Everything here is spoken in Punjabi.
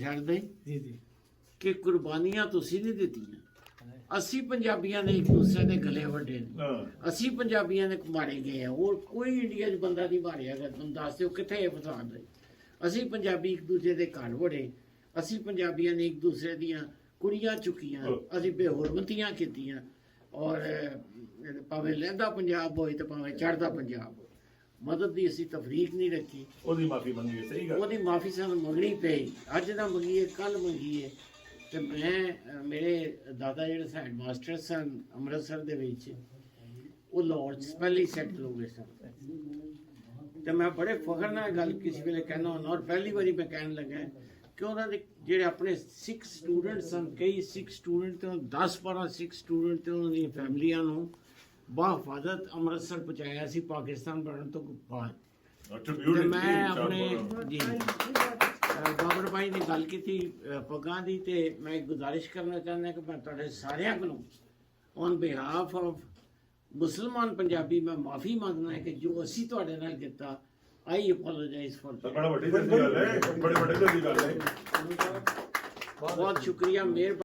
ਛੱਡਦੇ ਜੀ ਜੀ। ਕਿ ਕੁਰਬਾਨੀਆਂ ਤੁਸੀਂ ਨਹੀਂ ਦਿੱਤੀਆਂ। ਅਸੀਂ ਪੰਜਾਬੀਆਂ ਨੇ ਇੱਕ ਦੂਸਰੇ ਦੇ ਗਲੇ ਵੱਡੇ ਨੇ। ਅਸੀਂ ਪੰਜਾਬੀਆਂ ਨੇ ਮਾਰੇ ਗਏ ਆ। ਹੋਰ ਕੋਈ ਇੰਡੀਆ 'ਚ ਬੰਦਾ ਨਹੀਂ ਮਾਰਿਆ ਗਿਆ। ਤੁਹਾਨੂੰ ਦੱਸ ਦਿਓ ਕਿੱਥੇ ਇਹ ਫਸਾਦ ਹੈ ਅਸੀਂ ਪੰਜਾਬੀ ਇੱਕ ਦੂਜੇ ਦੇ ਘਰ ਵੜੇ। ਅਸੀਂ ਪੰਜਾਬੀਆਂ ਨੇ ਇੱਕ ਦੂਸਰੇ ਦੀਆਂ ਕੁੜੀਆਂ ਚੁੱਕੀਆਂ। ਅਸੀਂ ਬੇਹਰਮਤੀਆਂ ਕੀਤੀਆਂ। ਔਰ ਭਾਵੇਂ ਲਹਿੰਦਾ ਪੰਜਾਬ ਹੋਏ ਤੇ ਭਾਵੇਂ ਚੜ੍ਹਦਾ ਪੰਜਾਬ ਹੋਏ। ਮਦਦ ਦੀ ਅਸੀਂ ਤਫਰੀਕ ਨਹੀਂ ਰੱਖੀ। ਉਹਦੀ ਮਾਫੀ ਮੰਗੀ ਸਹੀ ਗੱਲ। ਉਹਦੀ ਮਾਫੀ ਸਾਨੂੰ ਮੰਗਣੀ ਪਈ। ਅੱਜ ਨਾ ਮੰਗੀਏ ਕੱਲ ਮੰਗੀਏ। ਤੇ ਮੈਂ ਮੇਰੇ ਦਾਦਾ ਜਿਹੜੇ ਹੈਡ ਮਾਸਟਰ ਸਨ ਅੰਮ੍ਰਿਤਸਰ ਦੇ ਵਿੱਚ ਉਹ ਲਾਹੌਰ 'ਚ ਪਹਿਲੀ ਸੈਟਲ ਹੋ ਗਏ ਸਨ। ਤੇ ਮੈਂ ਬੜੇ ਫਖਰ ਨਾਲ ਗੱਲ ਕਿਸੇ ਵੇਲੇ ਕਹਿਣਾ ਹੁੰਦਾ ਔਰ ਪਹਿਲੀ ਵਾਰੀ ਮੈਂ ਕਹਿਣ ਲੱਗਾ ਕਿ ਉਹਨਾਂ ਦੇ ਜਿਹੜੇ ਆਪਣੇ ਸਿੱਖ ਸਟੂਡੈਂਟ ਸਨ ਕਈ ਸਿੱਖ ਸਟੂਡੈਂਟ ਤੇ 10 12 ਸਿੱਖ ਸਟੂਡੈਂਟ ਤੇ ਉਹਨਾਂ ਦੀਆਂ ਫੈਮਲੀਆਂ ਨੂੰ ਬਾਹਫਾਜ਼ਤ ਅੰਮ੍ਰਿਤਸਰ ਪਹੁੰਚਾਇਆ ਸੀ ਪਾਕਿਸਤਾਨ ਬਣਨ ਤੋਂ ਬਾਅਦ। ਤੇ ਮੈਂ ਆਪਣੇ ਜੀ। ਬਾਬਰ ਭਾਈ ਨੇ ਗੱਲ ਕੀਤੀ ਪੱਗਾਂ ਦੀ ਤੇ ਮੈਂ ਗੁਜ਼ਾਰਿਸ਼ ਕਰਨਾ ਚਾਹੁੰਦਾ ਕਿ ਮੈਂ ਤੁਹਾਡੇ ਸਾਰਿਆਂ ਕੋਲੋਂ ਔਨ ਬਿਹਾਫ ਆਫ ਮੁਸਲਮਾਨ ਪੰਜਾਬੀ ਮੈਂ ਮਾਫੀ ਮੰਗਦਾ ਹਾਂ ਕਿ ਜੋ ਅਸੀਂ ਤੁਹਾਡੇ ਨਾਲ ਕੀਤਾ ਆਈ ਅਪੋਲੋਜਾਈਜ਼ ਫॉर ਬੜਾ ਵੱਡੀ ਗੱਲ ਹੈ। ਬੜੇ ਵੱਡੇ ਦੀ ਗੱਲ ਹੈ। ਬਹੁਤ ਸ਼ੁਕਰੀਆ ਮਿਹਰਬਾਨੀ।